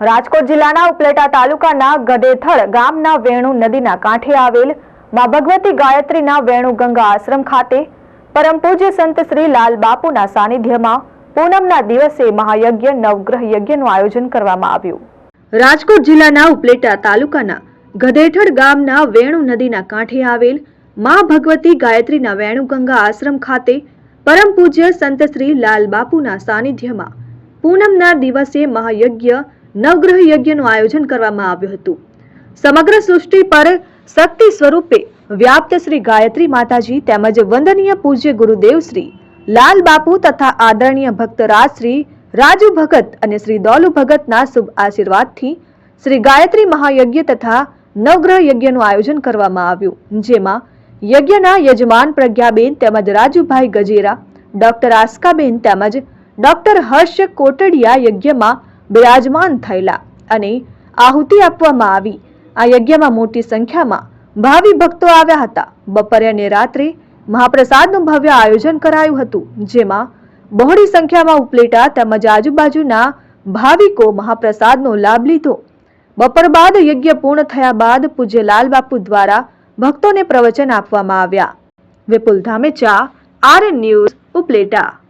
રાજકોટ જિલ્લાના ઉપલેટા તાલુકાના ગદેથળ ગામના વેણુ નદીના કાંઠે આવેલ મા ભગવતી ગાયત્રીના વેણુ ગંગા આશ્રમ ખાતે પરમ પૂજ્ય સંત શ્રી લાલ બાપુના સાનિધ્યમાં પૂનમના દિવસે મહાયજ્ઞ, નવગ્રહ યજ્ઞનું આયોજન કરવામાં આવ્યું. રાજકોટ જિલ્લાના ઉપલેટા તાલુકાના ગધેઠળ ગામના વેણુ નદીના કાંઠે આવેલ મા ભગવતી ગાયત્રીના વેણુગંગા આશ્રમ ખાતે પરમ પૂજ્ય સંત શ્રી લાલ બાપુના સાનિધ્યમાં પૂનમના દિવસે મહાયજ્ઞ નવગ્રહ યજ્ઞનું આયોજન કરવામાં આવ્યું હતું. સમગ્ર સૃષ્ટિ પર શક્તિ સ્વરૂપે વ્યાપ્ત શ્રી ગાયત્રી માતાજી તેમજ વંદનીય પૂજ્ય ગુરુદેવ શ્રી લાલ બાપુ તથા આદરણીય ભક્તરાજ શ્રી રાજુ ભગત અને શ્રી દોલુ ભગતના શુભ આશીર્વાદથી શ્રી ગાયત્રી મહાયજ્ઞ તથા નવગ્રહ યજ્ઞનું આયોજન કરવામાં આવ્યું, જેમાં યજ્ઞના યજમાન પ્રજ્ઞાબેન તેમજ રાજુભાઈ ગજેરા, ડોક્ટર આસ્કાબેન તેમજ ડોક્ટર હર્ષ કોટડિયા યજ્ઞમાં બિરાજમાન થયેલા અને આહુતિ આપવામાં આવી. આ યજ્ઞમાં મોટી સંખ્યામાં ભાવિ ભક્તો આવ્યા હતા. બપોરે અને રાત્રે મહાપ્રસાદનું ભવ્ય આયોજન કરાયું હતું, જેમાં બહોળી સંખ્યામાં ઉપલેટા તેમજ આજુબાજુના ભાવિકો મહાપ્રસાદનો લાભ લીધો. બપોર બાદ યજ્ઞ પૂર્ણ થયા બાદ પૂજ્ય લાલ બાપુ દ્વારા ભક્તોને પ્રવચન આપવામાં આવ્યા. Vipul Dhamecha R news, Upleta.